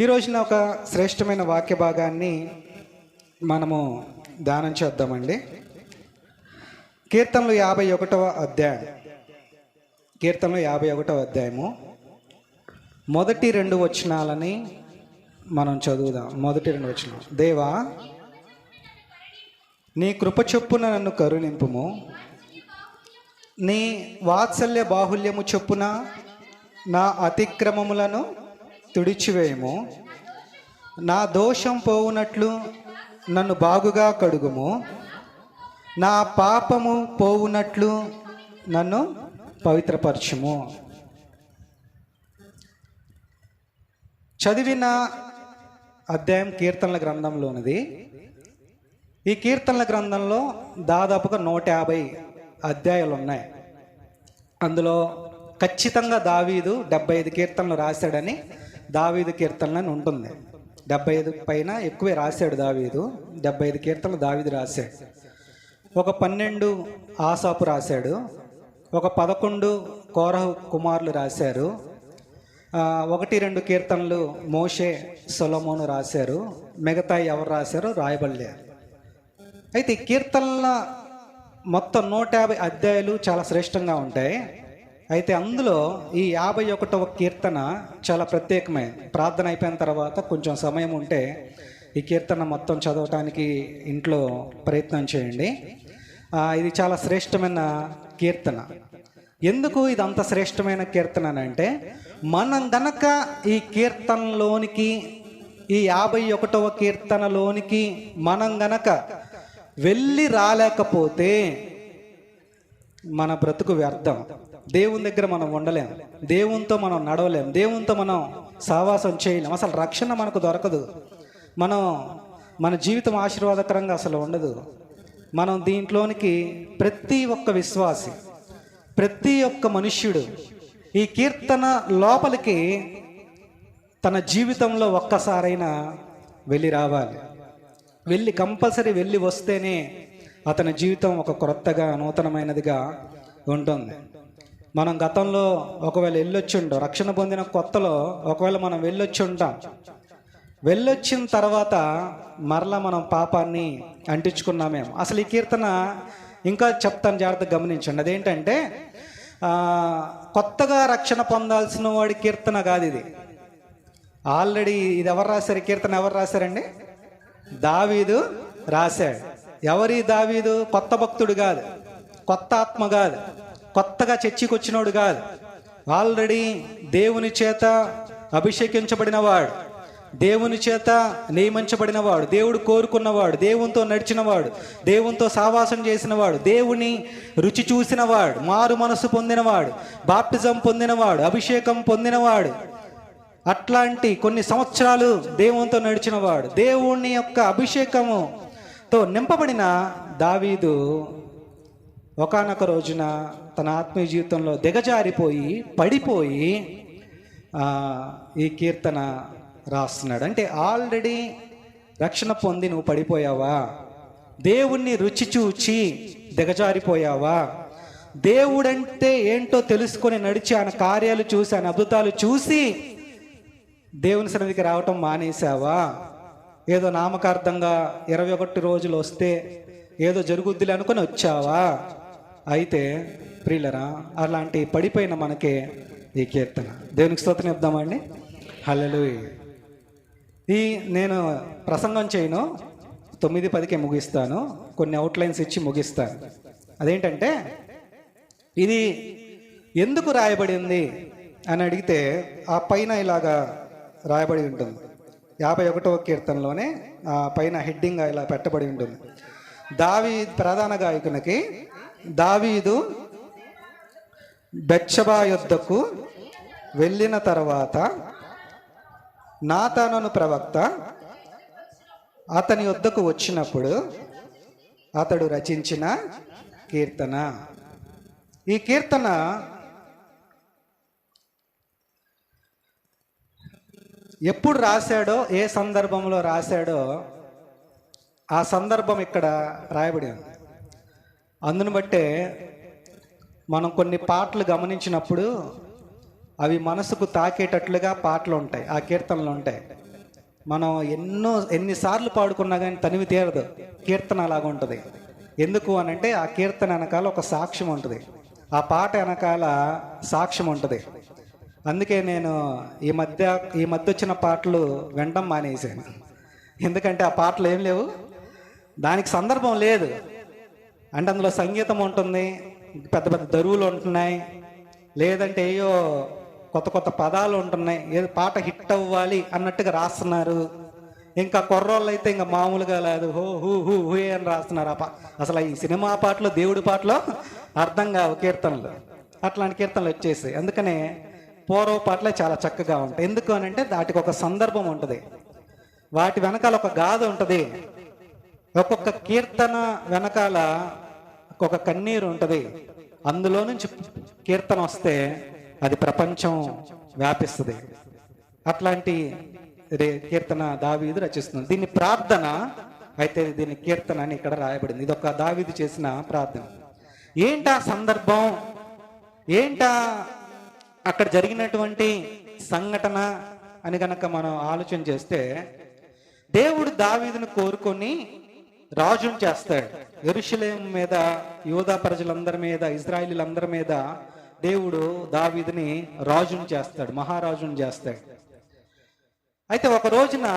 ఈ రోజున ఒక శ్రేష్టమైన వాక్య భాగాన్ని మనము ధ్యానం చేద్దామండి. కీర్తనలు యాభై ఒకటవ అధ్యాయం. కీర్తనలు యాభై ఒకటవ అధ్యాయము. మొదటి రెండు వచనాలని మనం చదువుదాం. మొదటి రెండు వచనం దేవా నీ కృప చొప్పున నన్ను కరుణింపుము. నీ వాత్సల్య బాహుల్యము చొప్పున నా అతిక్రమములను తుడిచివేయము. నా దోషం పోవునట్లు నన్ను బాగుగా కడుగుము. నా పాపము పోవునట్లు నన్ను పవిత్రపరచుము. చదివిన అధ్యాయం కీర్తనల గ్రంథంలోనిది. ఈ కీర్తనల గ్రంథంలో దాదాపుగా నూట యాభై అధ్యాయాలు ఉన్నాయి అందులో ఖచ్చితంగా దావీదు డెబ్బై ఐదు కీర్తనలు రాశాడని దావీదు కీర్తనలు అని ఉంటుంది. డెబ్బై ఐదు పైన ఎక్కువే రాశాడు దావీదు. డెబ్బై ఐదు కీర్తనలు దావీదు రాశాడు. ఒక పన్నెండు ఆసాపు రాశాడు. ఒక పదకొండు కోరహు కుమారులు రాశారు. ఒకటి రెండు కీర్తనలు మోషే సొలమోను రాశారు. మిగతా ఎవరు రాశారో రాయబడలేరు అయితే కీర్తనల మొత్తం నూట యాభై అధ్యాయాలు చాలా శ్రేష్టంగా ఉంటాయి. అయితే అందులో ఈ యాభై ఒకటవ కీర్తన చాలా ప్రత్యేకమైనది ప్రార్థన అయిపోయిన తర్వాత కొంచెం సమయం ఉంటే ఈ కీర్తన మొత్తం చదవటానికి ఇంట్లో ప్రయత్నం చేయండి. ఇది చాలా శ్రేష్టమైన కీర్తన. ఎందుకు ఇది అంత శ్రేష్టమైన కీర్తన అని అంటే మనం గనక ఈ కీర్తనలోనికి ఈ యాభై ఒకటవ కీర్తనలోనికి మనం గనక వెళ్ళి రాలేకపోతే మన బ్రతుకు వ్యర్థం. దేవుని దగ్గర మనం ఉండలేం. దేవునితో మనం నడవలేం. దేవునితో మనం సావాసం చేయలేం. అసలు రక్షణ మనకు దొరకదు. మనం మన జీవితం ఆశీర్వాదకరంగా అసలు ఉండదు. మనం దీంట్లోనికి ప్రతి ఒక్క విశ్వాసి ప్రతి ఒక్క మనుష్యుడు ఈ కీర్తన లోపలికి తన జీవితంలో ఒక్కసారైనా వెళ్ళి రావాలి. వెళ్ళి కంపల్సరీ వెళ్ళి వస్తేనే అతని జీవితం ఒక క్రొత్తగా నూతనమైనదిగా ఉంటుంది. మనం గతంలో ఒకవేళ వెళ్ళొచ్చుండో రక్షణ పొందిన కొత్తలో ఒకవేళ మనం వెళ్ళొచ్చి ఉంటాం వెళ్ళొచ్చిన తర్వాత మరలా మనం పాపాన్ని అంటించుకున్నామేమో. అసలు ఈ కీర్తన ఇంకా చెప్తాను జాగ్రత్తగా గమనించండి. అదేంటంటే కొత్తగా రక్షణ పొందాల్సిన వాడి కీర్తన కాదు ఇది. ఆల్రెడీ ఇది ఎవరు రాశారు? కీర్తన ఎవరు రాశారండి? దావీదు రాశాడు. ఎవరి దావీదు? కొత్త భక్తుడు కాదు. కొత్త ఆత్మ కాదు. కొత్తగా చర్చికి వచ్చినోడు కాదు. ఆల్రెడీ దేవుని చేత అభిషేకించబడినవాడు. దేవుని చేత నియమించబడినవాడు. దేవుడు కోరుకున్నవాడు. దేవునితో నడిచినవాడు. దేవునితో సావాసం చేసినవాడు. దేవుని రుచి చూసినవాడు. మారు మనసు పొందినవాడు. బాప్టిజం పొందినవాడు. అభిషేకం పొందినవాడు. అట్లాంటి కొన్ని సంవత్సరాలు దేవునితో నడిచినవాడు. దేవుని యొక్క అభిషేకముతో నింపబడిన దావీదు ఒకానొక రోజున తన ఆత్మీయ జీవితంలో దిగజారిపోయి పడిపోయి ఈ కీర్తన రాస్తున్నాడు. అంటే ఆల్రెడీ రక్షణ పొంది నువ్వు పడిపోయావా? దేవుణ్ణి రుచి చూచి దిగజారిపోయావా? దేవుడంటే ఏంటో తెలుసుకొని నడిచి ఆయన కార్యాలు చూసి ఆయన అద్భుతాలు చూసి దేవుని సన్నిధికి రావటం మానేశావా? ఏదో నామకార్థంగా ఇరవై ఒకటి రోజులు వస్తే ఏదో జరుగుద్దిలే అనుకొని వచ్చావా? అయితే ప్రియులరా అలాంటి పడిపోయిన మనకే ఈ కీర్తన. దేవునికి స్తోత్రం ఇద్దామండి హల్లెలు ఈ నేను ప్రసంగం చేయను తొమ్మిది పదికి ముగిస్తాను కొన్ని అవుట్లైన్స్ ఇచ్చి ముగిస్తాను. అదేంటంటే ఇది ఎందుకు రాయబడింది అని అడిగితే ఆ పైన ఇలాగా రాయబడి ఉంటుంది. యాభై ఒకటవ కీర్తనలోనే ఆ పైన హెడ్డింగ్ ఇలా పెట్టబడి ఉంటుంది. దావీ ప్రధాన గాయకునికి దావీదు బెచ్చబా యుద్ధకు వెళ్ళిన తర్వాత నాతానను ప్రవక్త అతని వద్దకు వచ్చినప్పుడు అతడు రచించిన కీర్తన. ఈ కీర్తన ఎప్పుడు రాశాడో ఏ సందర్భంలో రాశాడో ఆ సందర్భం ఇక్కడ రాయబడి ఉంది. అందును బట్టే మనం కొన్ని పాటలు గమనించినప్పుడు అవి మనసుకు తాకేటట్లుగా పాటలు ఉంటాయి ఆ కీర్తనలు ఉంటాయి. మనం ఎన్నో ఎన్నిసార్లు పాడుకున్నా కానీ తనివి తీరదు కీర్తన అలాగా ఉంటుంది. ఎందుకు అని అంటే ఆ కీర్తన వెనకాల ఒక సాక్ష్యం ఉంటుంది ఆ పాట వెనకాల సాక్ష్యం ఉంటుంది. అందుకే నేను ఈ మధ్య ఈ మధ్య వచ్చిన పాటలు వినడం మానేసాను ఎందుకంటే ఆ పాటలు ఏం లేవు. దానికి సందర్భం లేదు. అంటే అందులో సంగీతం ఉంటుంది పెద్ద పెద్ద దరువులు ఉంటున్నాయి లేదంటే ఏయో కొత్త కొత్త పదాలు ఉంటున్నాయి ఏదో పాట హిట్ అవ్వాలి అన్నట్టుగా రాస్తున్నారు. ఇంకా కుర్రోళ్ళు అయితే ఇంకా మామూలుగా లేదు హో హూ హూ హూ అని రాస్తున్నారు. ఆ అసలు ఈ సినిమా పాటలు దేవుడి పాటలు అర్థం కావు కీర్తనలు. అట్లాంటి కీర్తనలు వచ్చేసాయి. అందుకనే పూర్వ పాటలే చాలా చక్కగా ఉంటాయి. ఎందుకు అని అంటే వాటికి ఒక సందర్భం ఉంటుంది. వాటి వెనకాల ఒక గాథ ఉంటుంది. ఒక్కొక్క కీర్తన వెనకాల ఒక కన్నీరు ఉంటుంది. అందులో నుంచి కీర్తన వస్తే అది ప్రపంచం వ్యాపిస్తుంది. అట్లాంటి కీర్తన దావీదు రచిస్తుంది దీన్ని ప్రార్థన అయితే దీని కీర్తన అని ఇక్కడ రాయబడింది. ఇది ఒక దావీదు చేసిన ప్రార్థన. ఏంటా సందర్భం? ఏంటా అక్కడ జరిగినటువంటి సంఘటన అని గనక మనం ఆలోచన చేస్తే దేవుడు దావీదును కోరుకొని రాజును చేస్తాడు. ఎరుషులేం మీద యోధా ప్రజలందరి మీద ఇజ్రాయిలీలందరి మీద దేవుడు దావీదుని రాజును చేస్తాడు మహారాజును చేస్తాడు. అయితే ఒక రోజున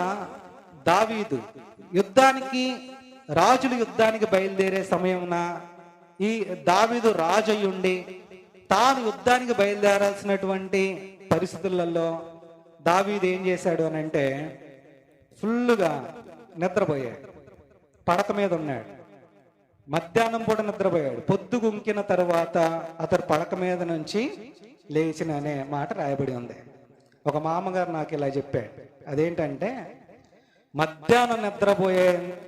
దావీదు యుద్ధానికి రాజులు యుద్ధానికి బయలుదేరే సమయమున ఈ దావీదు రాజు అయ్యుండి తాను యుద్ధానికి బయలుదేరాల్సినటువంటి పరిస్థితులలో దావీదు ఏం చేశాడు అని అంటే ఫుల్లుగా నిద్రపోయాడు. పడక మీద ఉన్నాడు. మధ్యాహ్నం పూట నిద్రపోయాడు. పొద్దు గుంకిన తర్వాత అతడు పడక మీద నుంచి లేచిన అనే మాట రాయబడి ఉంది. ఒక మామగారు నాకు ఇలా చెప్పాడు. అదేంటంటే మధ్యాహ్నం నిద్రపోయే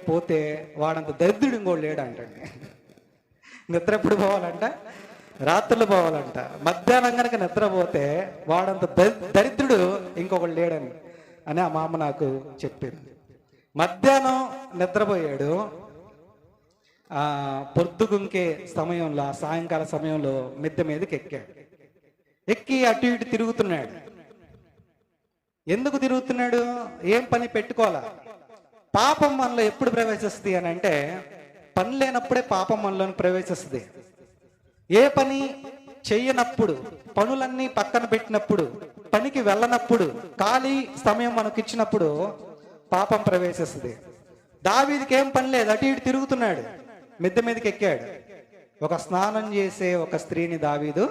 పోతే వాడంత దరిద్రుడు ఇంకోటి లేడు అంటండి నిద్ర ఎప్పుడు పోవాలంట? రాత్రులు పోవాలంట. మధ్యాహ్నం కనుక నిద్రపోతే వాడంత దరిద్రుడు ఇంకొకడు లేడని అని ఆ మామ నాకు చెప్పింది మధ్యాహ్నం నిద్రపోయాడు. పొద్దుగుంకే సమయంలో సాయంకాల సమయంలో మిద్దె మీదకి ఎక్కాడు. ఎక్కి అటు ఇటు తిరుగుతున్నాడు. ఎందుకు తిరుగుతున్నాడు? ఏం పని పెట్టుకోవాలా? పాపం మనలో ఎప్పుడు ప్రవేశిస్తుంది అని అంటే పని లేనప్పుడే పాపం మనలోని ప్రవేశిస్తుంది. ఏ పని చెయ్యనప్పుడు పనులన్నీ పక్కన పెట్టినప్పుడు పనికి వెళ్ళనప్పుడు ఖాళీ సమయం మనకిచ్చినప్పుడు పాపం ప్రవేశిస్తుంది. దావీదికి ఏం పని లేదు. అటు ఇటు తిరుగుతున్నాడు. మిద్దె మీదకి ఎక్కాడు. ఒక స్నానం చేసే ఒక స్త్రీని దావీదు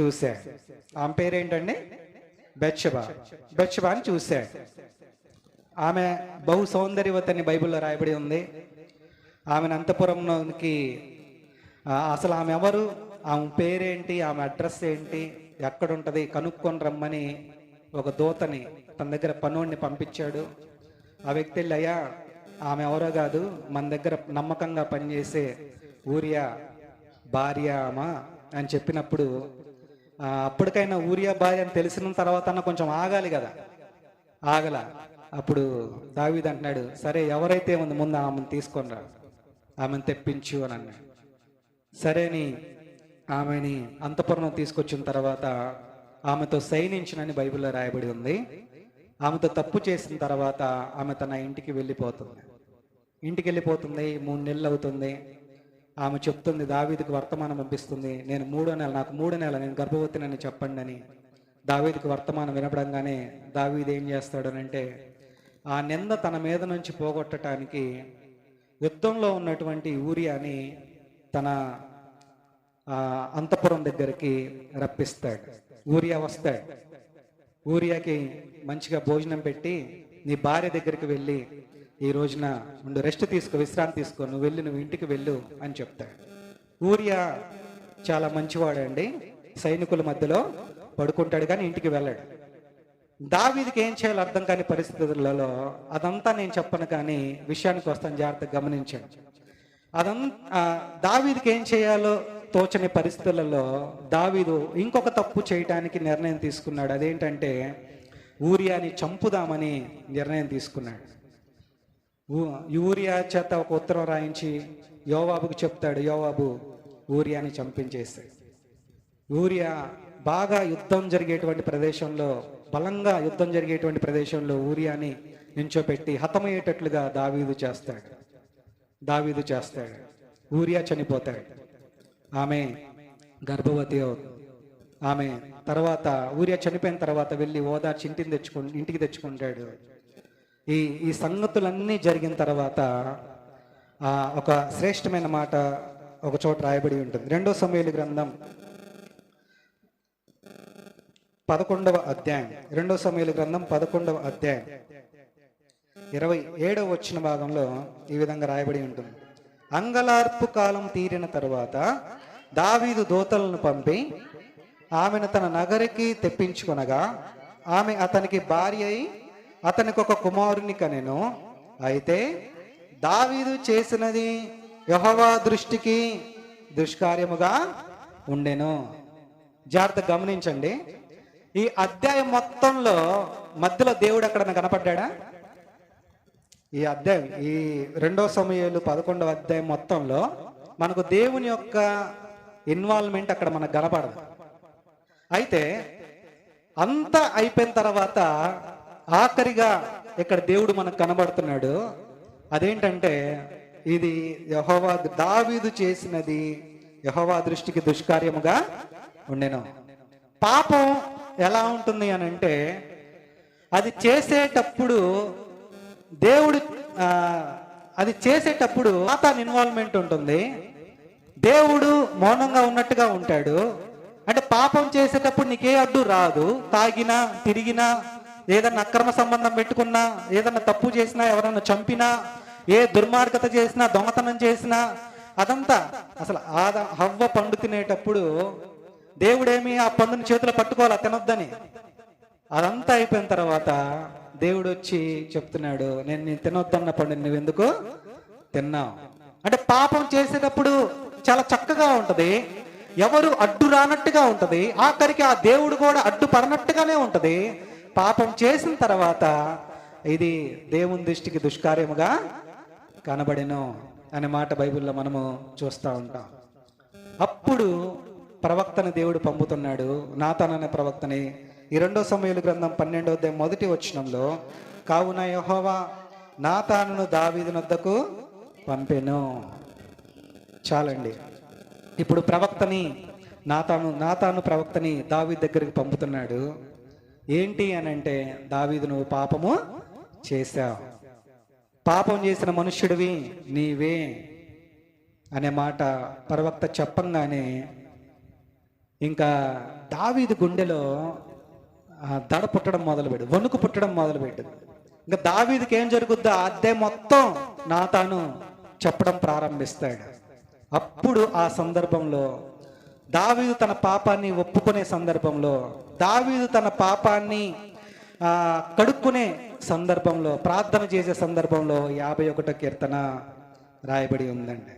చూశాడు. ఆమె పేరేంటండి? బెచ్చబా బెచ్చబా అని చూశాడు. ఆమె బహు సౌందర్యవతని బైబిల్లో రాయబడి ఉంది. ఆమెను అంతపురంలోకి అసలు ఆమె ఎవరు? ఆమె పేరేంటి? ఆమె అడ్రస్ ఏంటి? ఎక్కడుంటుంది? కనుక్కొని రమ్మని ఒక దూతని తన దగ్గర పనుడిని పంపించాడు. ఆ వ్యక్తి అయ్యా ఆమె ఎవరో కాదు మన దగ్గర నమ్మకంగా పనిచేసే ఊరియా భార్య అమ్మ అని చెప్పినప్పుడు అప్పటికైనా ఊరియా భార్య అని తెలిసిన తర్వాత అన్న కొంచెం ఆగాలి కదా. ఆగల. అప్పుడు దావీద్ అంటున్నాడు సరే ఎవరైతే ఉంది ముందు ఆమెను తీసుకొని రా ఆమెను తెప్పించు అని అన్నాడు. సరే అని ఆమెని అంతపురం తీసుకొచ్చిన తర్వాత ఆమెతో సైనించినని బైబిల్లో రాయబడి ఉంది. ఆమెతో తప్పు చేసిన తర్వాత ఆమె తన ఇంటికి వెళ్ళిపోతుంది. ఇంటికి వెళ్ళిపోతుంది మూడు నెలలు అవుతుంది. ఆమె చెప్తుంది దావీదికి వర్తమానం పంపిస్తుంది. నేను మూడో నెల నాకు మూడో నెల నేను గర్భవతినని చెప్పండి అని. దావీదికి వర్తమానం వినపడంగానే దావీది ఏం చేస్తాడనంటే ఆ నింద తన మీద నుంచి పోగొట్టడానికి యుద్ధంలో ఉన్నటువంటి ఊరియాని తన అంతపురం దగ్గరికి రప్పిస్తాడు. ఊరియా వస్తాడు. ఊరియాకి మంచిగా భోజనం పెట్టి నీ భార్య దగ్గరికి వెళ్ళి ఈ రోజున ఉండు రెస్ట్ తీసుకో విశ్రాంతి తీసుకో నువ్వు వెళ్ళి నువ్వు ఇంటికి వెళ్ళు అని చెప్తాడు. ఊరియా చాలా మంచివాడండి. సైనికుల మధ్యలో పడుకుంటాడు కానీ ఇంటికి వెళ్ళాడు. దావీదికి ఏం చేయాలో అర్థం కాని పరిస్థితులలో అదంతా నేను చెప్పను కానీ విషయానికి వస్తాను జాగ్రత్తగా గమనించాను అదంతా దావీదికి ఏం చేయాలో తోచని పరిస్థితులలో దావీదు ఇంకొక తప్పు చేయటానికి నిర్ణయం తీసుకున్నాడు. అదేంటంటే ఊరియాని చంపుదామని నిర్ణయం తీసుకున్నాడు. యూరియా చేత ఒక ఉత్తరం రాయించి యోవాబుకు చెప్తాడు. యోవాబు ఊరియాని చంపించేస్తాడు ఊరియా బాగా యుద్ధం జరిగేటువంటి ప్రదేశంలో బలంగా యుద్ధం జరిగేటువంటి ప్రదేశంలో ఊరియాని నించోపెట్టి హతమయ్యేటట్లుగా దావీదు చేస్తాడు. దావీదు చేస్తాడు. ఊరియా చనిపోతాడు. ఆమె గర్భవతి అవుతుంది ఆమె తర్వాత ఊరియా చనిపోయిన తర్వాత వెళ్ళి ఓదార్చి ఇంటిని తెచ్చుకు ఇంటికి తెచ్చుకుంటాడు. ఈ ఈ సంగతులన్నీ జరిగిన తర్వాత ఒక శ్రేష్టమైన మాట ఒక చోట రాయబడి ఉంటుంది. రెండో సమయలు గ్రంథం పదకొండవ అధ్యాయం. రెండో సమయలు గ్రంథం పదకొండవ అధ్యాయం. ఇరవై ఏడవ వచ్చిన భాగంలో ఈ విధంగా రాయబడి ఉంటుంది. అంగలార్పు కాలం తీరిన తర్వాత దావీదు దూతలను పంపి ఆమెను తన నగరికి తెప్పించుకొనగా ఆమె అతనికి భార్య అయి అతనికి ఒక కుమారుని కనెను. అయితే దావీదు చేసినది యహోవా దృష్టికి దుష్కార్యముగా ఉండెను. జాగ్రత్త గమనించండి. ఈ అధ్యాయం మొత్తంలో మధ్యలో దేవుడు అక్కడ కనపడ్డా ఈ అధ్యాయం ఈ రెండో సమయాలు పదకొండవ అధ్యాయం మొత్తంలో మనకు దేవుని యొక్క ఇన్వాల్వ్మెంట్ అక్కడ మనకు కనపడదు. అయితే అంతా అయిపోయిన తర్వాత ఆఖరిగా ఇక్కడ దేవుడు మనకు కనబడుతున్నాడు. అదేంటంటే ఇది యహోవా దావీదు చేసినది యహోవా దృష్టికి దుష్కార్యముగా ఉండెను. పాపం ఎలా ఉంటుంది అని అంటే అది చేసేటప్పుడు దేవుడు అది చేసేటప్పుడు సాతాన్ ఇన్వాల్వ్మెంట్ ఉంటుంది. దేవుడు మౌనంగా ఉన్నట్టుగా ఉంటాడు. అంటే పాపం చేసేటప్పుడు నీకే అడ్డు రాదు. తాగినా తిరిగినా ఏదన్నా అక్రమ సంబంధం పెట్టుకున్నా ఏదన్నా తప్పు చేసినా ఎవరన్నా చంపినా ఏ దుర్మార్గత చేసినా దొంగతనం చేసినా అదంతా అసలు ఆద హవ్వ పండు తినేటప్పుడు దేవుడేమి ఆ పండుని చేతిలో పట్టుకోవాలా? తినొద్దని. అదంతా అయిపోయిన తర్వాత దేవుడు వచ్చి చెప్తున్నాడు నేను నేను తినొద్దన్న పండు నువ్వెందుకు తిన్నావు? అంటే పాపం చేసేటప్పుడు చాలా చక్కగా ఉంటుంది. ఎవరు అడ్డు రానట్టుగా ఉంటుంది. ఆఖరికి ఆ దేవుడు కూడా అడ్డు పడనట్టుగానే ఉంటుంది. పాపం చేసిన తర్వాత ఇది దేవుని దృష్టికి దుష్కార్యముగా కనబడెను అనే మాట బైబిల్లో మనము చూస్తూ ఉంటాం. అప్పుడు ప్రవక్తని దేవుడు పంపుతున్నాడు. నాతన్ అనే ప్రవక్తని. ఈ రెండో సమయాలు గ్రంథం పన్నెండో అధ్యాయం మొదటి వచనంలో కావున యహోవా నాతానును దావీదు నద్దకు పంపెను. చాలండి. ఇప్పుడు ప్రవక్తని నాతాను నాతాను ప్రవక్తని దావీ దగ్గరికి పంపుతున్నాడు. ఏంటి అని అంటే దావీదు నువ్వు పాపము చేశావు. పాపం చేసిన మనుష్యుడివి నీవే అనే మాట ప్రవక్త చెప్పంగానే ఇంకా దావీదు గుండెలో దడ పుట్టడం మొదలుపెట్టు వణుకు పుట్టడం మొదలుపెట్టు ఇంకా దావీదుకి ఏం జరుగుద్దో అద్దె మొత్తం నా తాను చెప్పడం ప్రారంభిస్తాడు. అప్పుడు ఆ సందర్భంలో దావీదు తన పాపాన్ని ఒప్పుకునే సందర్భంలో దావీదు తన పాపాన్ని కడుక్కునే సందర్భంలో ప్రార్థన చేసే సందర్భంలో యాభై ఒకటో కీర్తన రాయబడి ఉందండి.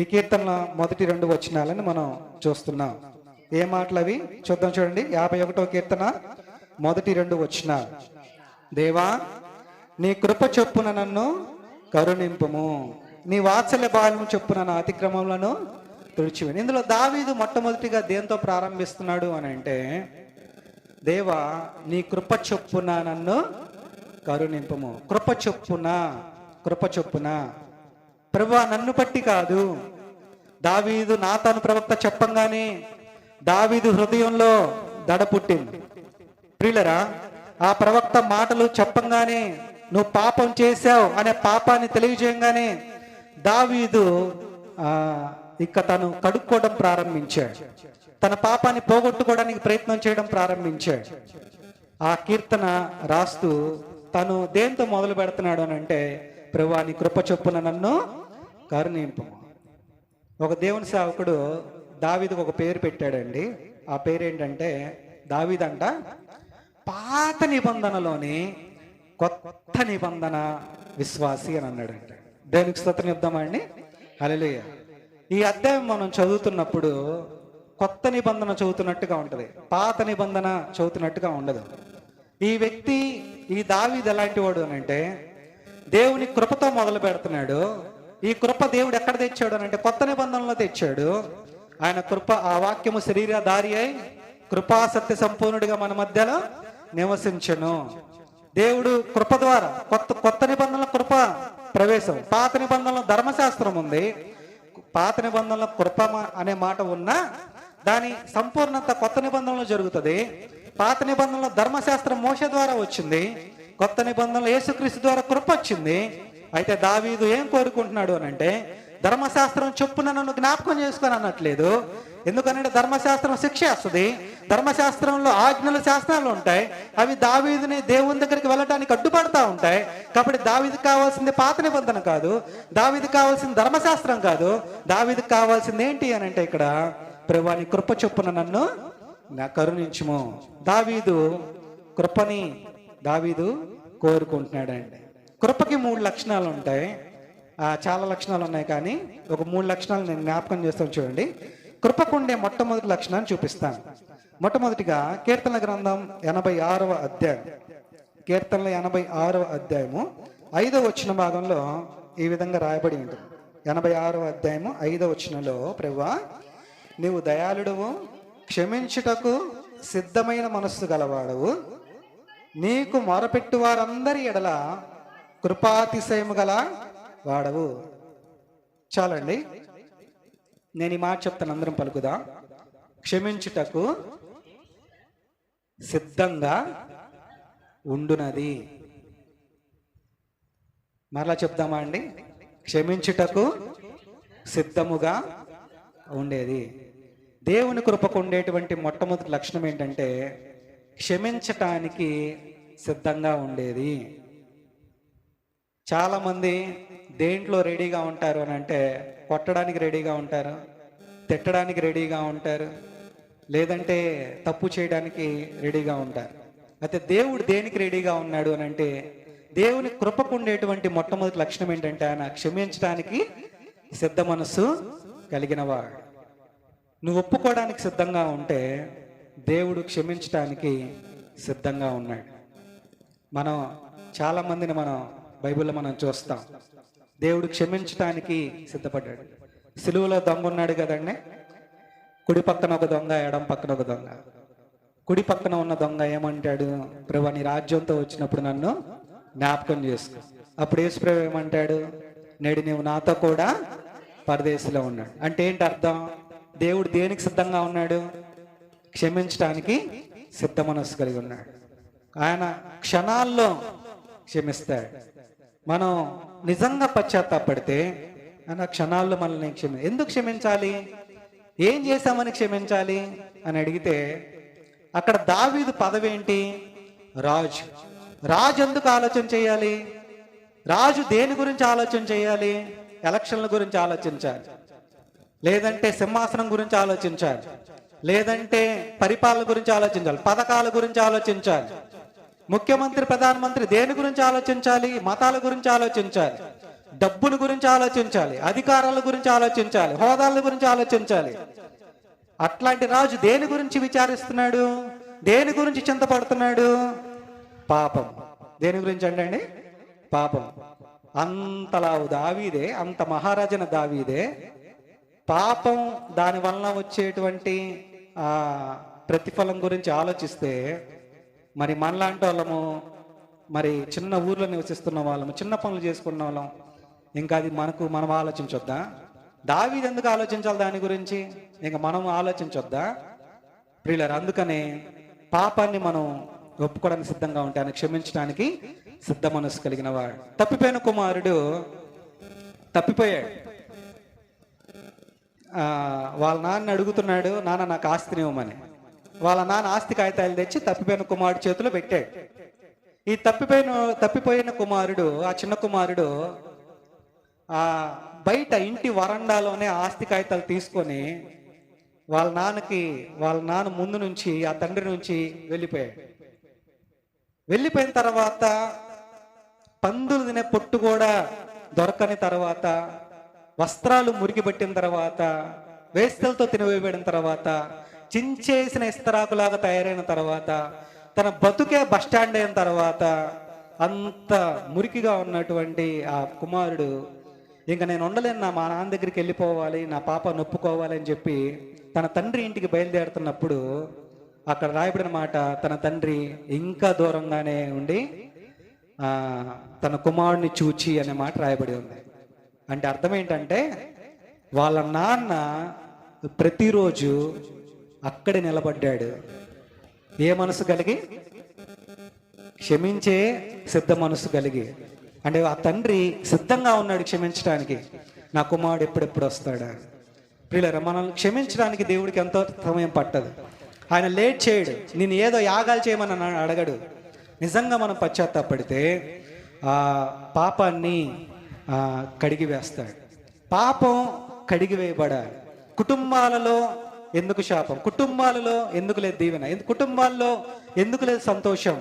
ఈ కీర్తనలో మొదటి రెండు వచ్చినాలని మనం చూస్తున్నాం. ఏ మాటలు అవి చూద్దాం చూడండి. యాభై ఒకటో కీర్తన మొదటి రెండు వచ్చిన దేవా నీ కృప చొప్పున నన్ను కరుణింపుము. నీ వాత్సల్య బాలం చెప్పున నా అతిక్రమములను తుడిచివేను ఇందులో దావీదు మొట్టమొదటిగా దేంతో ప్రారంభిస్తున్నాడు అని అంటే దేవా నీ కృప చొప్పున నన్ను కరుణింపము. కృప చొప్పున కృప చొప్పున. ప్రభా నన్ను బట్టి కాదు. దావీదు నాతాను ప్రవక్త చెప్పంగానే దావీదు హృదయంలో దడ పుట్టింది. ప్రియులరా ఆ ప్రవక్త మాటలు చెప్పంగానే నువ్వు పాపం చేశావు అనే పాపాన్ని తెలియజేయంగానే దావీదు ఇక తను కడుక్కోవడం ప్రారంభించాడు. తన పాపాన్ని పోగొట్టుకోవడానికి ప్రయత్నం చేయడం ప్రారంభించాడు. ఆ కీర్తన రాస్తూ తను దేంతో మొదలు పెడుతున్నాడు అని అంటే ప్రభా నీ కృప చొప్పున నన్ను కరుణింపు. ఒక దేవుని సేవకుడు దావీదుకు ఒక పేరు పెట్టాడండి. ఆ పేరు ఏంటంటే దావీదంట పాత నిబంధనలోని కొత్త నిబంధన విశ్వాసి అని అన్నాడంట. దేవునికి స్తోత్రం ఇద్దామండి అండి? ఈ అధ్యాయం మనం చదువుతున్నప్పుడు కొత్త నిబంధన చదువుతున్నట్టుగా ఉంటుంది. పాత నిబంధన చదువుతున్నట్టుగా ఉండదు. ఈ వ్యక్తి ఈ దావీద్ ఎలాంటి వాడు అని అంటే దేవుని కృపతో మొదలు పెడుతున్నాడు. ఈ కృప దేవుడు ఎక్కడ తెచ్చాడు అని అంటే కొత్త నిబంధనలో తెచ్చాడు. ఆయన కృప ఆ వాక్యము శరీరధారి అయి కృపా సత్య సంపూర్ణుడిగా మన మధ్యలో నివసించను. దేవుడు కృప ద్వారా కొత్త కొత్త నిబంధనల కృప ప్రవేశం. పాత నిబంధనలో ధర్మశాస్త్రం ఉంది. పాత నిబంధనల కృప అనే మాట ఉన్నా దాని సంపూర్ణత కొత్త నిబంధనలో జరుగుతుంది. పాత నిబంధనలో ధర్మశాస్త్రం మోస ద్వారా వచ్చింది. కొత్త నిబంధనలు యేసుక్రీస్తు ద్వారా కృప వచ్చింది. అయితే దావీదు ఏం కోరుకుంటున్నాడు అని అంటే ధర్మశాస్త్రం చొప్పున నన్ను జ్ఞాపకం చేసుకొని అనట్లేదు. ఎందుకంటే ధర్మశాస్త్రం శిక్ష వస్తుంది. ధర్మశాస్త్రంలో ఆజ్ఞల శాస్త్రాలు ఉంటాయి. అవి దావీదుని దేవుని దగ్గరికి వెళ్ళడానికి అడ్డుపడతా ఉంటాయి. కాబట్టి దావీదుకి కావాల్సింది పాత నిబంధన కాదు. దావీదుకి కావాల్సింది ధర్మశాస్త్రం కాదు. దావీదుకి కావాల్సింది ఏంటి అని అంటే ఇక్కడ ప్రభువాని కృప చొప్పున నన్ను నా కరుణించుము. దావీదు కృపని దావీదు కోరుకుంటున్నాడండి. కృపకి మూడు లక్షణాలు ఉంటాయి. చాలా లక్షణాలు ఉన్నాయి కానీ ఒక మూడు లక్షణాలు నేను జ్ఞాపకం చేస్తాను చూడండి. కృపకుండే మొట్టమొదటి లక్షణాన్ని చూపిస్తాను. మొట్టమొదటిగా కీర్తన గ్రంథం ఎనభై ఆరవ అధ్యాయం. కీర్తనల ఎనభై ఆరవ అధ్యాయము ఐదవ వచ్చిన భాగంలో ఈ విధంగా రాయబడి ఉంటుంది. ఎనభై ఆరవ అధ్యాయము ఐదవ వచ్చినలో ప్రవ్వా నీవు దయాళుడువు క్షమించుటకు సిద్ధమైన మనస్సు గలవాడవు. నీకు మొరపెట్టు వారందరి ఎడల కృపాతిశయము గల వాడవు. చాలండి. నేను ఈ మాట చెప్తాను అందరం పలుకుదా? క్షమించుటకు సిద్ధంగా ఉండునది. మరలా చెప్దామా అండి? క్షమించుటకు సిద్ధముగా ఉండేది. దేవుని కృపకు ఉండేటువంటి మొట్టమొదటి లక్షణం ఏంటంటే క్షమించటానికి సిద్ధంగా ఉండేది. చాలామంది దేంట్లో రెడీగా ఉంటారు అని అంటే కొట్టడానికి రెడీగా ఉంటారు తిట్టడానికి రెడీగా ఉంటారు లేదంటే తప్పు చేయడానికి రెడీగా ఉంటారు. అయితే దేవుడు దేనికి రెడీగా ఉన్నాడు అని అంటే దేవుని కృపకు ఉండేటువంటి మొట్టమొదటి లక్షణం ఏంటంటే ఆయన క్షమించడానికి సిద్ధ మనస్సు కలిగినవాడు. నువ్వు ఒప్పుకోవడానికి సిద్ధంగా ఉంటే దేవుడు క్షమించడానికి సిద్ధంగా ఉన్నాడు. మనం చాలామందిని మనం బైబిల్లో మనం చూస్తాం. దేవుడు క్షమించటానికి సిద్ధపడ్డాడు. సిలువలో దొంగ ఉన్నాడు కదండి? కుడి పక్కన ఒక దొంగ ఎడం పక్కన ఒక దొంగ. కుడి పక్కన ఉన్న దొంగ ఏమంటాడు? ప్రభు నీ రాజ్యంతో వచ్చినప్పుడు నన్ను జ్ఞాపకం చేసుకో. అప్పుడు యేసు ప్రభు ఏమంటాడు? నేడు నీవు నాతో కూడా పరదేశంలో ఉన్నాడు. అంటే ఏంటి అర్థం? దేవుడు దేనికి సిద్ధంగా ఉన్నాడు? క్షమించడానికి సిద్ధ మనస్సు కలిగి ఉన్నాడు. ఆయన క్షణాల్లో క్షమిస్తాడు. మనం నిజంగా పశ్చాత్తాపడితే ఆయన క్షణాల్లో మనల్ని క్షమి ఎందుకు క్షమించాలి? ఏం చేశామని క్షమించాలి? అని అడిగితే అక్కడ దావీదు పదవి ఏంటి రాజు. రాజు ఎందుకు ఆలోచన చేయాలి? రాజు దేని గురించి ఆలోచన చేయాలి? ఎలక్షన్ల గురించి ఆలోచించాలి. లేదంటే సింహాసనం గురించి ఆలోచించాలి. లేదంటే పరిపాలన గురించి ఆలోచించాలి. పథకాల గురించి ఆలోచించాలి. ముఖ్యమంత్రి ప్రధానమంత్రి దేని గురించి ఆలోచించాలి? మతాల గురించి ఆలోచించాలి. డబ్బుల గురించి ఆలోచించాలి. అధికారాల గురించి ఆలోచించాలి. హోదాల గురించి ఆలోచించాలి. అట్లాంటి రాజు దేని గురించి విచారిస్తున్నాడు? దేని గురించి చింతపడుతున్నాడు? పాపం. దేని గురించి అండి పాపం. అంతలా దావీదే అంత మహారాజన దావీదే పాపం దాని వలన వచ్చేటువంటి ప్రతిఫలం గురించి ఆలోచిస్తే మరి మనలాంటి వాళ్ళము మరి చిన్న ఊర్లో నివసిస్తున్న వాళ్ళము చిన్న పనులు చేసుకున్న వాళ్ళం ఇంకా అది మనకు మనం ఆలోచించొద్దా? దావీది ఎందుకు ఆలోచించాలి దాని గురించి? ఇంకా మనం ఆలోచించొద్దా? ప్రియులర్ అందుకనే పాపాన్ని మనం ఒప్పుకోవడానికి సిద్ధంగా ఉంటే ఆయన క్షమించడానికి సిద్ధ మనసు కలిగిన వాడు. తప్పిపోయిన కుమారుడు తప్పిపోయాడు. వాళ్ళ నాన్న అడుగుతున్నాడు నాన్న నాకు ఆస్తిని ఇవ్వమని. వాళ్ళ నాన్న ఆస్తి కాగితాలు తెచ్చి తప్పిపోయిన కుమారుడు చేతిలో పెట్టాడు. ఈ తప్పిపోయిన తప్పిపోయిన కుమారుడు ఆ చిన్న కుమారుడు ఆ బయట ఇంటి వరండాలోనే ఆస్తి కాగితాలు తీసుకొని వాళ్ళ నాన్నకి వాళ్ళ నాన్న ముందు నుంచి ఆ తండ్రి నుంచి వెళ్ళిపోయాడు. వెళ్ళిపోయిన తర్వాత పందులు తినే పొట్టు కూడా దొరకని తర్వాత వస్త్రాలు మురిగిపెట్టిన తర్వాత వేస్తలతో తినవేయబడిన తర్వాత చించేసిన ఇస్తరాకులాగా తయారైన తర్వాత తన బతుకే బస్టాండ్ అయిన తర్వాత అంత మురికిగా ఉన్నటువంటి ఆ కుమారుడు ఇంకా నేను ఉండలేను నా మా నాన్న దగ్గరికి వెళ్ళిపోవాలి నా పాప నొప్పుకోవాలి అని చెప్పి తన తండ్రి ఇంటికి బయలుదేరుతున్నప్పుడు అక్కడ రాయబడిన మాట తన తండ్రి ఇంకా దూరంగానే ఉండి తన కుమారుడిని చూచి అనే మాట రాయబడి ఉంది. అంటే అర్థం ఏంటంటే వాళ్ళ నాన్న ప్రతిరోజు అక్కడే నిలబడ్డాడు. ఏ మనసు కలిగి? క్షమించే సిద్ధ మనసు కలిగి. అంటే ఆ తండ్రి సిద్ధంగా ఉన్నాడు క్షమించడానికి. నా కుమారుడు ఎప్పుడెప్పుడు వస్తాడా? ప్రియులరా మనల్ని క్షమించడానికి దేవుడికి ఎంతో సమయం పట్టదు. ఆయన లేట్ చేయడు. నేను ఏదో యాగాలు చేయమని అడగడు. నిజంగా మనం పశ్చాత్తాపడితే ఆ పాపాన్ని కడిగి వేస్తాడు పాపం కడిగి వేయబడాలి కుటుంబాలలో ఎందుకు శాపం? కుటుంబాలలో ఎందుకు లేదు దీవెన? కుటుంబాల్లో ఎందుకు లేదు సంతోషం?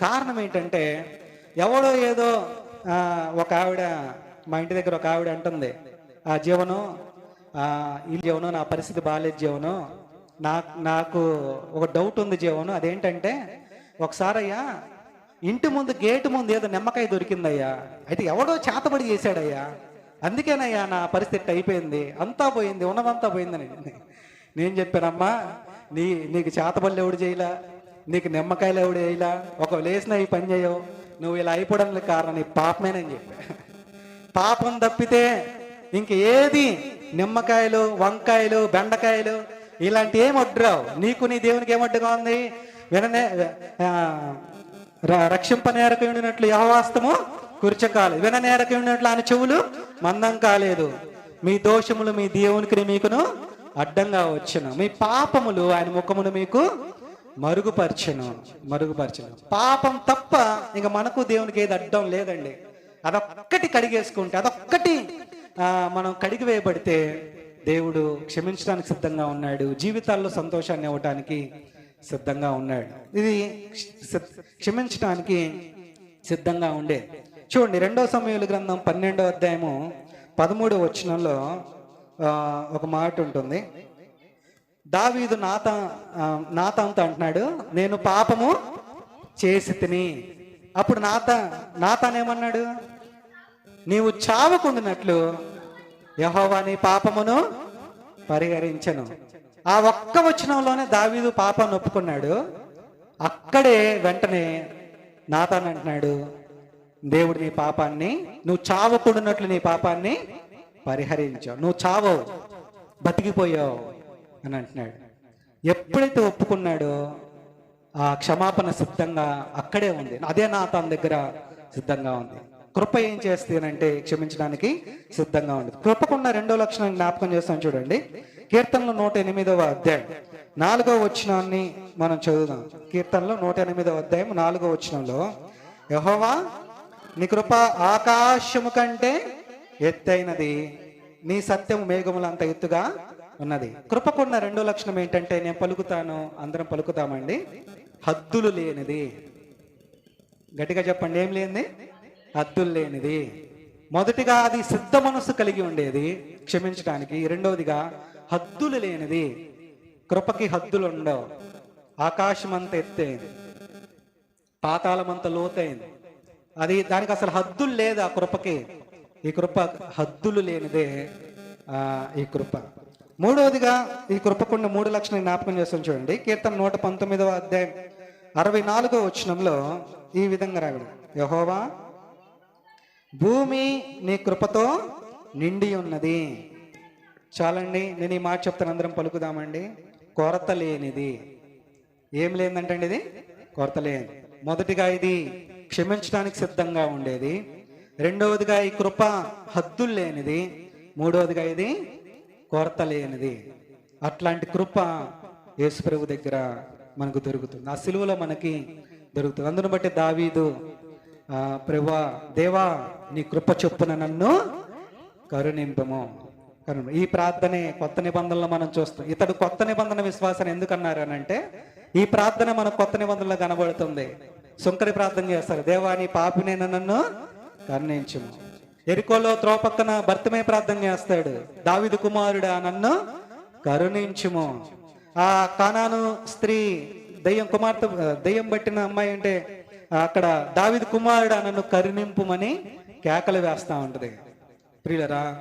కారణం ఏంటంటే ఎవడో ఏదో ఒక ఆవిడ మా ఇంటి దగ్గర ఒక ఆవిడ అంటుంది ఆ జీవనం ఈ జీవనం నా పరిస్థితి బాగాలేదు జీవనం నాకు నాకు ఒక డౌట్ ఉంది జీవనం అదేంటంటే ఒకసారి అయ్యా ఇంటి ముందు గేటు ముందు ఏదో నిమ్మకాయ దొరికిందయ్యా అయితే ఎవడో చేతబడి చేశాడయ్యా అందుకేనయ్యా నా పరిస్థితి అయిపోయింది అంతా పోయింది ఉన్నదంతా పోయిందని. నేను చెప్పానమ్మా నీ నీకు చేతపళ్ళు ఎవడు చేయలా? నీకు నిమ్మకాయలు ఎవడు చేయలా ఒక లేసిన ఈ పని చేయవు. నువ్వు ఇలా అయిపోవడానికి కారణం నీ పాపమేనని చెప్పా. పాపం తప్పితే ఇంక ఏది? నిమ్మకాయలు వంకాయలు బెండకాయలు ఇలాంటి ఏం వడ్డురావు. నీకు నీ దేవునికి ఏమడ్డుగా ఉంది? విననే ఆ, ర- ఉండినట్లు యహవాస్తము కుర్చకాలు విననేరక ఉండినట్లు ఆయన చెవులు మందం కాలేదు. మీ దోషములు మీ దేవునికి మీకును అడ్డంగా వచ్చును. మీ పాపములు ఆయన ముఖమును మీకు మరుగుపరచను మరుగుపరచను. పాపం తప్ప ఇంకా మనకు దేవునికి ఏది అడ్డం లేదండి. అదొక్కటి కడిగేసుకుంటే అదొక్కటి మనం కడిగి వేయబడితే దేవుడు క్షమించడానికి సిద్ధంగా ఉన్నాడు. జీవితాల్లో సంతోషాన్ని ఇవ్వటానికి సిద్ధంగా ఉన్నాడు. ఇది క్షమించడానికి సిద్ధంగా ఉండే. చూడండి రెండో సమయంలో గ్రంథం పన్నెండో అధ్యాయము పదమూడో వచనంలో ఒక మాట ఉంటుంది. దావీదు నాత ఆ, అంటున్నాడు నేను పాపము చేసి తిని. అప్పుడు నాత నాతానేమన్నాడు నీవు చావకుండినట్లు యహోవా నీ పాపమును పరిహరించను. ఆ ఒక్క వచనంలోనే దావీదు పాపాన్ని ఒప్పుకున్నాడు. అక్కడే వెంటనే నాతాన్ అంటున్నాడు దేవుడు నీ పాపాన్ని నువ్వు చావకుండినట్లు నీ పాపాన్ని పరిహరించావు. నువ్వు చావవు బతికిపోయావు అని అంటున్నాడు. ఎప్పుడైతే ఒప్పుకున్నాడో ఆ క్షమాపణ సిద్ధంగా అక్కడే ఉంది. అదే నా తన దగ్గర సిద్ధంగా ఉంది. కృప ఏం చేస్తేనంటే క్షమించడానికి సిద్ధంగా ఉంది. కృపకున్న రెండో లక్షణం జ్ఞాపకం చేస్తాం చూడండి. కీర్తనలో నూట ఎనిమిదవ అధ్యాయం. నాలుగో వచ్చినాన్ని మనం చదువుదాం. కీర్తనలో నూట ఎనిమిదవ అధ్యాయం నాలుగో వచ్చినంలో యహోవా నీ కృప ఆకాశము కంటే ఎత్తైనది. నీ సత్యం మేఘములంత ఎత్తుగా ఉన్నది. కృపకున్న రెండో లక్షణం ఏంటంటే నేను పలుకుతాను అందరం పలుకుతామండి. హద్దులు లేనిది. గట్టిగా చెప్పండి ఏం లేనిది? హద్దులు లేనిది. మొదటిగా అది సిద్ధ మనస్సు కలిగి ఉండేది క్షమించడానికి రెండవదిగా హద్దులు లేనిది. కృపకి హద్దులు ఉండవు. ఆకాశం అంత ఎత్తైంది. పాతాళమంత లోతైంది. అది దానికి అసలు హద్దులు లేదు ఆ కృపకి. ఈ కృప హద్దులు లేనిదే ఈ కృప. మూడవదిగా ఈ కృపకున్న మూడు లక్షణాలు జ్ఞాపకం చేస్తాం చూడండి. కీర్తన నూట పంతొమ్మిదవ అధ్యాయం అరవై నాలుగో వచనంలో ఈ విధంగా రాగడు యహోవా భూమి నీ కృపతో నిండి ఉన్నది. చాలండి నేను ఈ మాట చెప్తాను అందరం పలుకుదామండి. కొరత లేనిది. ఏం లేదంటండి ఇది? కొరత లేని మొదటిగా ఇది క్షమించడానికి సిద్ధంగా ఉండేది. రెండవదిగా ఈ కృప హద్దులు లేనిది మూడవదిగా ఇది కొరత లేనిది. అట్లాంటి కృప యేసుప్రభు దగ్గర మనకు దొరుకుతుంది. ఆ సిలువలో మనకి దొరుకుతుంది. అందును బట్టి దావీదు ప్రభా ప్రభువా దేవా నీ కృప చొప్పున నన్ను కరుణింపము. కరుణ ఈ ప్రార్థనే కొత్త నిబంధనలో మనం చూస్తాం. ఇతడు కొత్త నిబంధన విశ్వాసాన్ని ఎందుకన్నారు అని అంటే ఈ ప్రార్థన మన కొత్త నిబంధనలో కనబడుతుంది. సుంకరి ప్రార్థన చేస్తారు. దేవా నీ పాపినైన నన్ను కరుణించుము. ఎరుకోలో త్రోపక్కన భర్తమే ప్రార్థన చేస్తాడు. దావిదు కుమారుడా నన్ను కరుణించుము. ఆ కానాను స్త్రీ దయ్యం కుమార్తె దయ్యం పట్టిన అమ్మాయి అంటే అక్కడ దావిదు కుమారుడా నన్ను కరుణింపుమని కేకలు వేస్తా ఉంటుంది. ప్రియులరా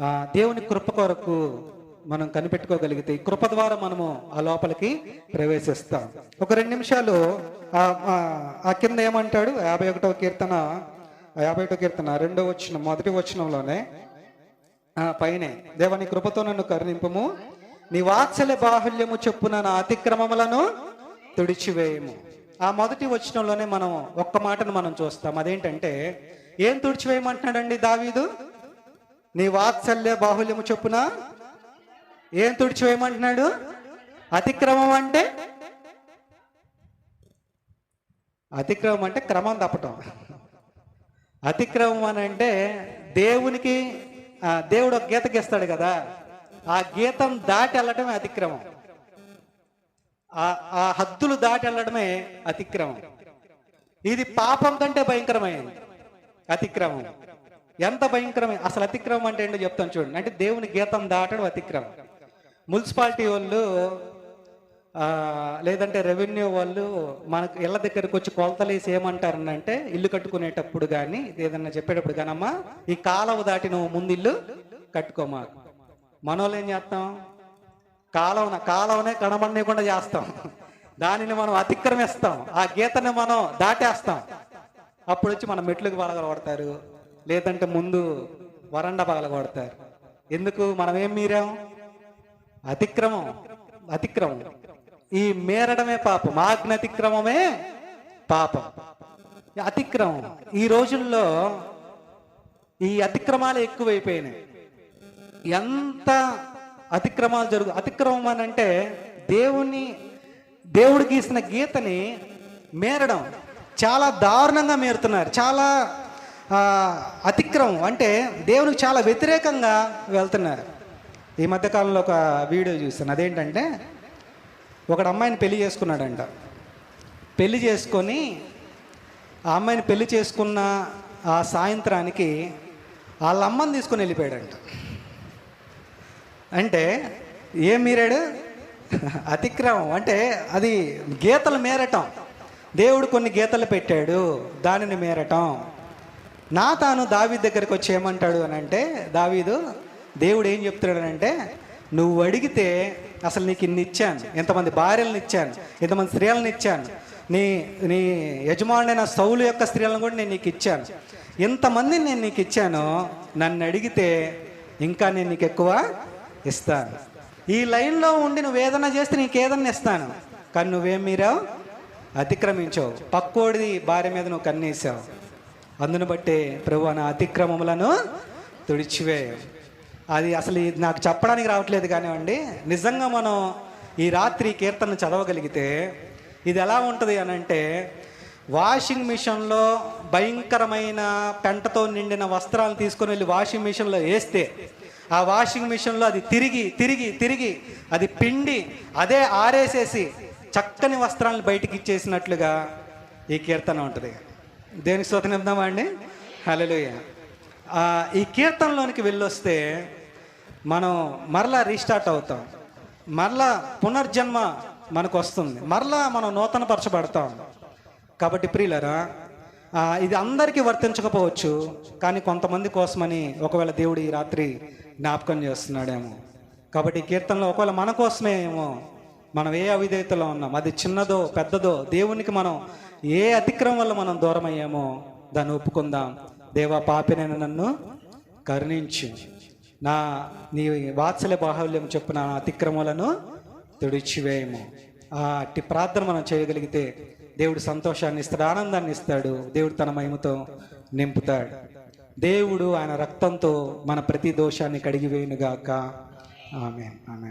ఆ దేవుని కృప కొరకు మనం కనిపెట్టుకోగలిగితే ఈ కృప ద్వారా మనము ఆ లోపలికి ప్రవేశిస్తాం. ఒక రెండు నిమిషాలు ఆ- కింద ఏమంటాడు? యాభై ఒకటో కీర్తన. యాభై ఒకటో కీర్తన రెండో వచ్చిన మొదటి వచనంలోనే పైనే దేవని కృపతో నన్ను కరుణింపము నీ వాత్సల్య బాహుల్యము చెప్పున నా అతిక్రమములను తుడిచివేయము. ఆ మొదటి వచనంలోనే మనం ఒక్క మాటను మనం చూస్తాం. అదేంటంటే ఏం తుడిచివేయమంటున్నాడండి దావీదు? నీ వాత్సల్య బాహుల్యము చొప్పున ఏం తుడిచివేయమంటున్నాడు? అతిక్రమం అంటే అతిక్రమం అంటే క్రమం తప్పటం. అతిక్రమం అని అంటే దేవునికి దేవుడు ఒక గీత గీస్తాడు కదా. ఆ గీతం దాటి వెళ్ళటమే అతిక్రమం. ఆ ఆ హద్దులు దాటి వెళ్ళడమే అతిక్రమం. ఇది పాపం కంటే భయంకరమైనది. అతిక్రమం. ఎంత భయంకరమే అసలు అతిక్రమం అంటే ఏంటో చెప్తాను చూడండి. అంటే దేవుని గీతం దాటడం అతిక్రమం. మున్సిపాలిటీ వాళ్ళు లేదంటే రెవెన్యూ వాళ్ళు మనకు ఇళ్ళ దగ్గరకు వచ్చి కొలతలేసి ఏమంటారనంటే ఇల్లు కట్టుకునేటప్పుడు కానీ ఏదన్నా చెప్పేటప్పుడు కానమ్మా ఈ కాలువ దాటి నువ్వు ముందు ఇల్లు కట్టుకోమా మనోళ్ళు ఏం చేస్తాం? కాలువన కాలువనే కనబడనీయకుండా చేస్తాం. దానిని మనం అతిక్రమిస్తాం. ఆ గీతని మనం దాటేస్తాం. అప్పుడు వచ్చి మన మెట్లకు పగలగొడతారు. లేదంటే ముందు వరండా పగలగొడతారు. ఎందుకు? మనం ఏం మీరాం? అతిక్రమం. అతిక్రమం. ఈ మేరడమే పాపం ఆజ్ఞతిక్రమమే పాపం. అతిక్రమం ఈ రోజుల్లో ఈ అతిక్రమాలు ఎక్కువైపోయినాయి. ఎంత అతిక్రమాలు జరుగు అతిక్రమం అని అంటే దేవుని దేవుడు గీసిన గీతని మేరడం. చాలా దారుణంగా మేరుతున్నారు. చాలా అతిక్రమం అంటే దేవునికి చాలా వ్యతిరేకంగా వెళ్తున్నారు. ఈ మధ్యకాలంలో ఒక వీడియో చూస్తాను అదేంటంటే ఒకడు అమ్మాయిని పెళ్ళి చేసుకున్నాడంట. పెళ్ళి చేసుకొని ఆ అమ్మాయిని పెళ్ళి చేసుకున్న ఆ సాయంత్రానికి వాళ్ళ అమ్మని తీసుకొని వెళ్ళిపోయాడంట. అంటే ఏం మీరాడు? అతిక్రమం. అంటే అది గీతలు మేరటం. దేవుడు కొన్ని గీతలు పెట్టాడు దానిని మేరటం. నా తాను దావీ దగ్గరికి వచ్చి ఏమంటాడు అని అంటే దావీదు దేవుడు ఏం చెప్తున్నాడు అంటే నువ్వు అడిగితే అసలు నీకు ఇన్ని ఇచ్చాను. ఎంతమంది భార్యలను ఇచ్చాను. ఎంతమంది స్త్రీలను ఇచ్చాను. నీ నీ యజమానుడైన సౌలు యొక్క స్త్రీలను కూడా నేను నీకు ఇచ్చాను. ఇంతమందిని నేను నీకు ఇచ్చాను నన్ను అడిగితే ఇంకా నేను నీకు ఎక్కువ ఇస్తాను. ఈ లైన్లో ఉండి నువ్వు ఏదైనా చేస్తే నీకు ఏదన్నా ఇస్తాను. కానీ నువ్వేం మీరావు? అతిక్రమించావు. పక్కోడిది భార్య మీద నువ్వు కన్నేసావు. అందును బట్టి ప్రభు నా అతిక్రమములను తుడిచివేయవు అది అసలు నాకు చెప్పడానికి రావట్లేదు కానివ్వండి. నిజంగా మనం ఈ రాత్రి కీర్తన చదవగలిగితే ఇది ఎలా ఉంటుంది అని అంటే వాషింగ్ మిషన్లో భయంకరమైన పెంటతో నిండిన వస్త్రాలు తీసుకొని వెళ్ళి వాషింగ్ మిషన్లో వేస్తే ఆ వాషింగ్ మిషన్లో అది తిరిగి తిరిగి తిరిగి అది పిండి అదే ఆరేసేసి చక్కని వస్త్రాలను బయటికి ఇచ్చేసినట్లుగా ఈ కీర్తన ఉంటుంది. దేనికి స్తోత్రం ఇద్దామా అండి? హలో ఈ కీర్తనలోనికి వెళ్ళొస్తే మనం మరలా రీస్టార్ట్ అవుతాం. మరలా పునర్జన్మ మనకు వస్తుంది. మరలా మనం నూతన పరచబడతాం కాబట్టి ప్రియులరా ఇది అందరికీ వర్తించకపోవచ్చు కానీ కొంతమంది కోసమని ఒకవేళ దేవుడు ఈ రాత్రి జ్ఞాపకం చేస్తున్నాడేమో. కాబట్టి కీర్తనలో ఒకవేళ మన కోసమే ఏమో మనం ఏ అవిధేయతలో ఉన్నాం అది చిన్నదో పెద్దదో దేవునికి మనం ఏ అతిక్రమం వల్ల మనం దూరం అయ్యామో దాన్ని ఒప్పుకుందాం. దేవా పాపినైన నన్ను కరుణించు. నా నీ వాత్సల్య బాహుల్యం చెప్పిన నా అతిక్రమలను తుడిచివేయము. అట్టి ప్రార్థన మనం చేయగలిగితే దేవుడు సంతోషాన్ని ఇస్తాడు ఆనందాన్ని ఇస్తాడు దేవుడు తన మహిమతో నింపుతాడు. దేవుడు ఆయన రక్తంతో మన ప్రతి దోషాన్ని కడిగివేయునుగాక. ఆమె ఆమె